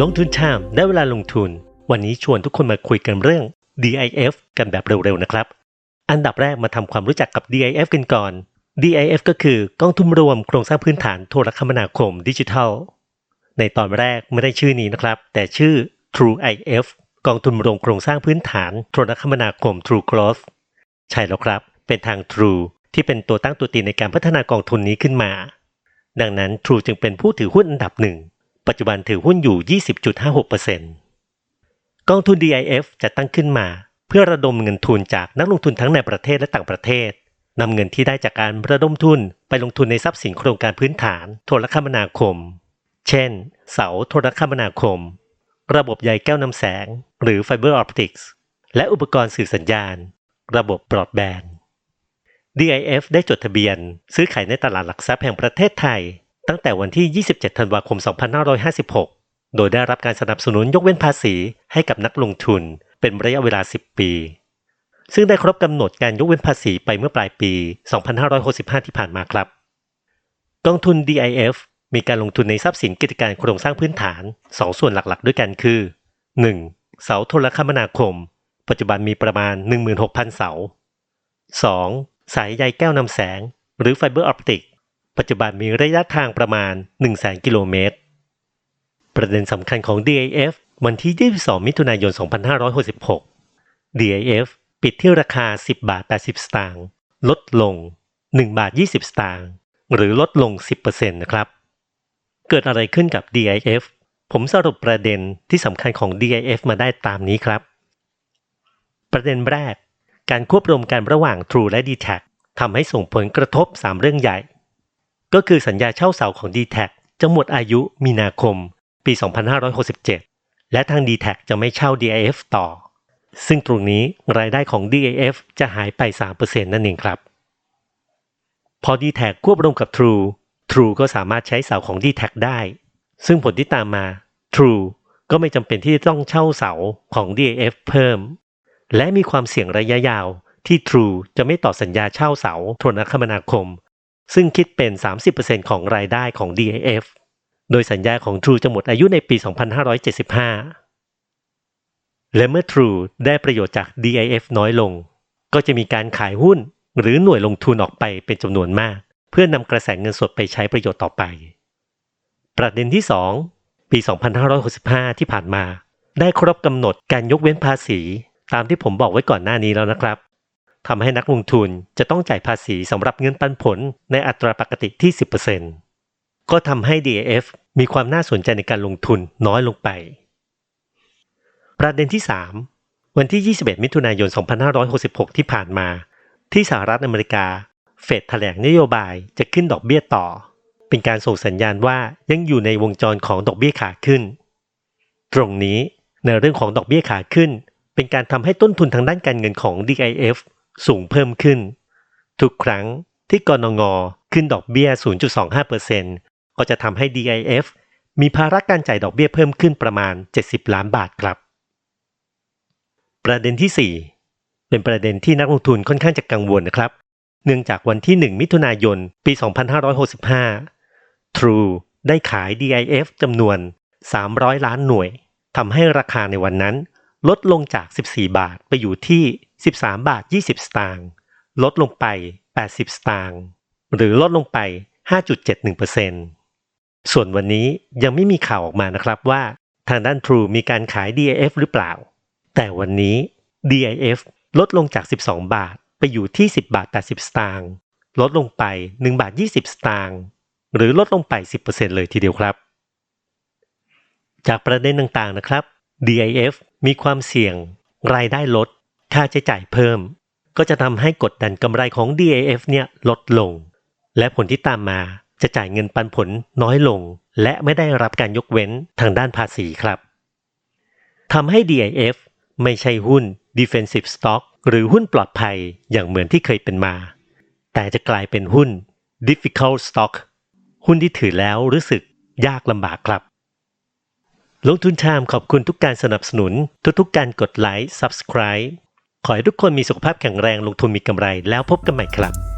ลงทุนชามได้เวลาลงทุน วันนี้ชวนทุกคนมาคุยกันเรื่อง DIF กันแบบเร็วๆนะครับ อันดับแรกมาทำความรู้จักกับ DIF กันก่อน DIF ก็คือกองทุนรวมโครงสร้างพื้นฐานโทรคมนาคมดิจิทัล ในตอนแรกไม่ได้ชื่อนี้นะครับ แต่ชื่อ True IF กองทุนรวมโครงสร้างพื้นฐานโทรคมนาคม True Growth ใช่แล้วครับ เป็นทาง True ที่เป็นตัวตั้งตัวตีในการพัฒนากองทุนนี้ขึ้นมา ดังนั้น True จึงเป็นผู้ถือหุ้นอันดับหนึ่ง ปัจจุบันถือหุ้นอยู่ 20.56%กองทุน DIF จะตั้งขึ้นมา เพื่อระดมเงินทุนจากนักลงทุนทั้งในประเทศและต่างประเทศนำเงินที่ได้จากการระดมทุนไปลงทุนในทรัพย์สินโครงการพื้นฐาน โทรคมนาคม เช่น เสาโทรคมนาคม ระบบใยแก้วนำแสง หรือไฟเบอร์ออปติกส์และอุปกรณ์สื่อสัญญาณ ระบบบรอดแบนด์ DIF ได้จดทะเบียน ซื้อขายในตลาดหลักทรัพย์แห่งประเทศไทย ตั้งแต่วันที่ 27 ธันวาคม 2556 โดยได้รับการสนับสนุนยกเว้นภาษีให้กับนักลงทุนเป็นระยะเวลา 10 ปี ซึ่งได้ครบกำหนดการยกเว้นภาษีไปเมื่อปลายปี 2565 ที่ผ่านมาครับ กองทุน DIF มีการลงทุนในทรัพย์สินกิจการโครงสร้างพื้นฐาน 2 ส่วนหลักๆ ด้วยกันคือ 1. เสาโทรคมนาคม ปัจจุบันมีประมาณ 16,000 เสา 2. สายใยแก้วนำแสง หรือไฟเบอร์ออปติก ปัจจุบันมีระยะทางประมาณ 100,000 กิโลเมตร ประเด็นสำคัญของ DIF วันที่ 22 มิถุนายน 2566 DIF ปิดที่ราคา 10 บาท 80 สตางค์ ลดลง 1 บาท 20 สตางค์ หรือลดลง 10%นะครับ เกิดอะไรขึ้นกับ DIF ผมสรุปประเด็นที่สำคัญของ DIF มาได้ตามนี้ครับ ประเด็นแรก การควบรวมกันระหว่าง True และ d t แททำให้ส่งผลกระทบ 3 เรื่องใหญ่ ก็คือสัญญาเช่าเสาของ d t แทจะหมดอายุมีนาคม ปี 2567 และทาง d t แทจะไม่เช่า DIF ต่อ ซึ่งตรงนี้รายได้ของ DIF จะหายไป 3%นั่นเองครับ พอ d t แทควบรวมกับ True True ก็สามารถใช้เสาของ d t แทได้ ซึ่งผลที่ตามมา True ก็ไม่จำเป็นที่จะต้องเช่าเสาของ DIF เพิ่ม และมีความเสี่ยงระยะยาวที่ True จะไม่ต่อสัญญาเช่าเสาโทรคมนาคม ซึ่งคิดเป็น 30%ของรายได้ของ DIF โดยสัญญาของ True จะหมดอายุในปี 2575 และเมื่อ True ได้ประโยชน์จาก DIF น้อยลง ก็จะมีการขายหุ้น หรือหน่วยลงทุนออกไปเป็นจำนวนมาก เพื่อนำกระแสเงินสดไปใช้ประโยชน์ต่อไป ประเด็นที่ 2 ปี 2565 ที่ผ่านมา ได้ครบกำหนดการยกเว้นภาษี ตามที่ผมบอกไว้ก่อนหน้านี้แล้วนะครับทำให้นักลงทุนจะต้องจ่ายภาษีสำหรับเงินปันผลในอัตราปกติที่ 10%ก็ทำให้ DAF มีความน่าสนใจในการลงทุนน้อยลงไป ประเด็นที่ 3 วันที่ 21 มิถุนายน 2566 ที่ผ่านมา ที่สหรัฐอเมริกา เฟดแถลงนโยบายจะขึ้นดอกเบี้ยต่อ เป็นการส่งสัญญาณว่ายังอยู่ในวงจรของดอกเบี้ยขาขึ้น ตรงนี้ในเรื่องของดอกเบี้ยขาขึ้น เป็นการทำให้ต้นทุนทางด้านการเงินของ DIF สูงเพิ่มขึ้น ทุกครั้งที่กรงงขึ้นดอกเบี้ย 0.25%ก็จะทำให้ DIF มีภาระการจ่ายดอกเบี้ยเพิ่มขึ้นประมาณ 70 ล้านบาทครับ ประเด็นที่ 4 เป็นประเด็นที่นักลงทุนค่อนข้างจะกังวลนะครับ เนื่องจากวันที่ 1 มิถุนายน ปี 2565 True ได้ขาย DIF จำนวน 300 ล้านหน่วยทำให้ราคาในวันนั้น ลดลงจาก 14 บาทไปอยู่ที่ 13 บาท 20 สตางค์ลดลงไป 80 สตางค์หรือลดลงไป 5.71%ส่วนวันนี้ยังไม่มีข่าวออกมานะครับว่า ทางด้าน True มีการขาย DIF หรือเปล่า แต่วันนี้ DIF ลดลงจาก 12 บาทไปอยู่ที่ 10 บาท 80 สตางค์ลดลงไป 1 บาท 20 สตางค์หรือลดลงไป 10%เลยทีเดียวครับ จากประเด็นต่างๆนะครับ DIF มีความเสี่ยง รายได้ลด ค่าใช้จ่ายเพิ่ม ก็จะทำให้กดดันกำไรของ DIF เนี่ยลดลง และผลที่ตามมาจะจ่ายเงินปันผลน้อยลง และไม่ได้รับการยกเว้นทางด้านภาษีครับทำให้ DIF ไม่ใช่หุ้น defensive stock หรือหุ้นปลอดภัยอย่างเหมือนที่เคยเป็นมา แต่จะกลายเป็นหุ้น difficult stock หุ้นที่ถือแล้วรู้สึกยากลำบากครับ ลงทุนชามขอบคุณทุกการสนับสนุน ทุกๆการกดไลค์ subscribe ขอให้ทุกคนมีสุขภาพแข็งแรงลงทุนมีกำไรแล้วพบกันใหม่ครับ